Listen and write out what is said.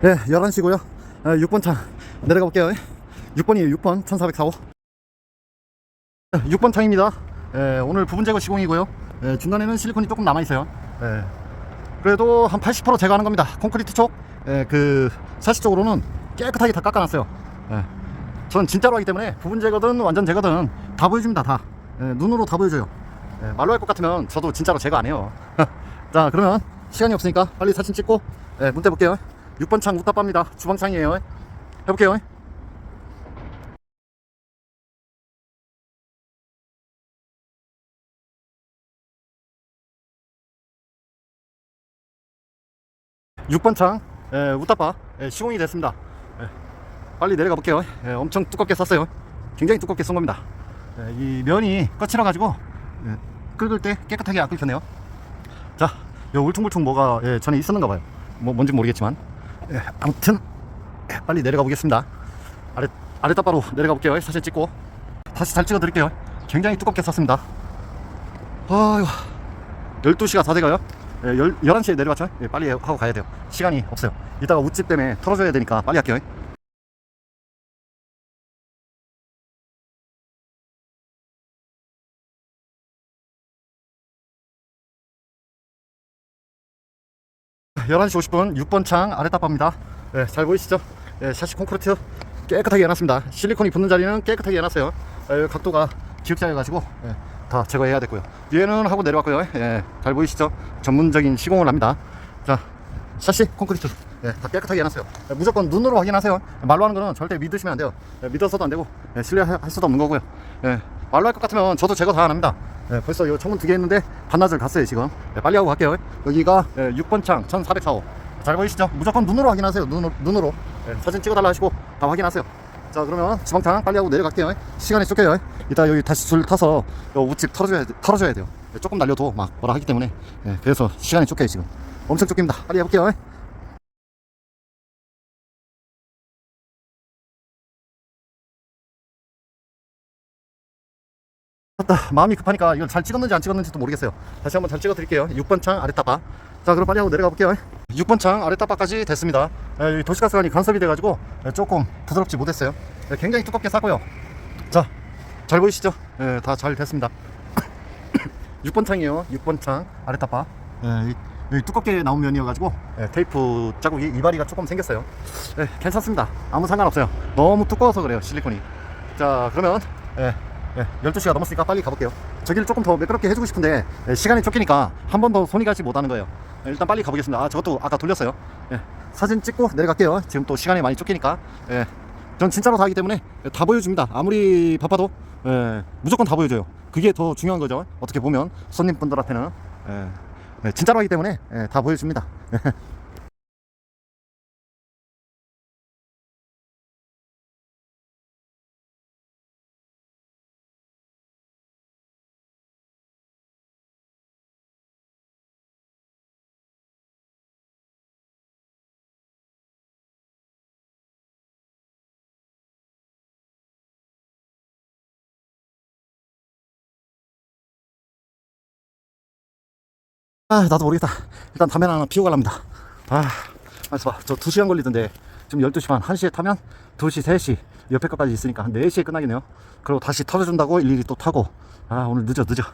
네, 11시고요. 6번 창 내려가 볼게요. 6번이에요, 6번. 1404호. 6번 창입니다. 예, 오늘 부분 제거 시공이고요. 예, 중간에는 실리콘이 조금 남아 있어요. 예, 그래도 한 80% 제거하는 겁니다. 콘크리트 쪽, 예, 그, 사시 쪽으로는 깨끗하게 다 깎아놨어요. 예, 전 진짜로 하기 때문에 부분 제거든 완전 제거든 다 보여줍니다, 다. 예, 눈으로 다 보여줘요. 예, 말로 할 것 같으면 저도 진짜로 제거 안 해요. 자, 그러면 시간이 없으니까 빨리 사진 찍고, 예, 문 떼볼게요. 6번 창 우탑합니다. 주방창이에요. 해볼게요. 육번창 예, 우타파 예, 시공이 됐습니다. 예, 빨리 내려가 볼게요. 예, 엄청 두껍게 썼어요. 굉장히 두껍게 쓴 겁니다. 예, 이 면이 거칠어 가지고 예, 긁을 때 깨끗하게 안 긁혔네요. 자, 요 울퉁불퉁 뭐가 예, 전에 있었는가 봐요. 뭐 뭔지 모르겠지만 예, 아무튼 예, 빨리 내려가 보겠습니다. 아래 아래 따바로 내려가 볼게요. 사진 찍고 다시 잘 찍어 드릴게요. 굉장히 두껍게 썼습니다. 아이고 12시가 다 돼가요. 예, 열, 11시에 내려왔죠? 예, 빨리 하고 가야 돼요. 시간이 없어요. 이따가 웃집 때문에 털어줘야 되니까 빨리 할게요. 열한 시 50분 6번 창 아래 따빠입니다. 예, 잘 보이시죠? 예, 샤시 콘크리트 깨끗하게 해놨습니다. 실리콘이 붙는 자리는 깨끗하게 해놨어요. 예, 각도가 기역자여가지고 예, 다 제거해야 되고요. 위에는 하고 내려왔고요. 예, 잘 보이시죠? 전문적인 시공을 합니다. 자, 샤시 콘크리트 예, 다 깨끗하게 해놨어요. 예, 무조건 눈으로 확인하세요. 말로 하는 거는 절대 믿으시면 안 돼요. 예, 믿어서도 안 되고 예, 신뢰할 수도 없는 거고요. 예, 말로 할 것 같으면 저도 제거 다 안 합니다. 예, 벌써 요 청문 두 개 했는데 반나절 갔어요 지금. 예, 빨리 하고 갈게요. 여기가 예, 6번 창 1404호. 잘 보이시죠? 무조건 눈으로 확인하세요. 눈으로, 눈으로. 예, 사진 찍어달라 하시고 다 확인하세요. 자 그러면 지방창 빨리 하고 내려갈게요. 시간이 쫓겨요. 이따 여기 다시 줄 타서 요 우측 털어줘야, 돼- 털어줘야 돼요. 예, 조금 날려도 막 뭐라 하기 때문에 예, 그래서 시간이 쫓겨요 지금. 엄청 쫓깁니다. 빨리 해볼게요. 마음이 급하니까 이걸 잘 찍었는지 안 찍었는지도 모르겠어요. 다시 한번 잘 찍어 드릴게요. 6번 창 아래 따바. 자, 그럼 빨리 하고 내려가 볼게요. 6번 창 아래 따바까지 됐습니다. 에, 이 도시가스관이 간섭이 돼가지고 에, 조금 부드럽지 못했어요. 에, 굉장히 두껍게 쌌고요. 자, 잘 보이시죠? 다 잘 됐습니다. 6번 창이에요. 6번 창 아래 따바. 여기 두껍게 나온 면이어가지고 에, 테이프 자국이 이바리가 조금 생겼어요. 에, 괜찮습니다. 아무 상관없어요. 너무 두꺼워서 그래요 실리콘이. 자 그러면 예, 예, 12시가 넘었으니까 빨리 가볼게요. 저기를 조금 더 매끄럽게 해주고 싶은데 예, 시간이 쫓기니까 한 번 더 손이 가지 못하는 거예요. 예, 일단 빨리 가보겠습니다. 아 저것도 아까 돌렸어요. 예, 사진 찍고 내려갈게요. 지금 또 시간이 많이 쫓기니까. 예, 전 진짜로 다 하기 때문에 다 보여줍니다. 아무리 바빠도 예, 무조건 다 보여줘요. 그게 더 중요한 거죠. 어떻게 보면 손님분들한테는 예, 예, 진짜로 하기 때문에 예, 다 보여줍니다. 아 나도 모르겠다. 일단 담배 하나 피우고 갈랍니다. 아 알았어 봐 저 2시간 걸리던데 지금 12시 반 1시에 타면 2시 3시 옆에 것까지 있으니까 한 4시에 끝나겠네요. 그리고 다시 털어준다고 일일이 또 타고. 아 오늘 늦어 늦어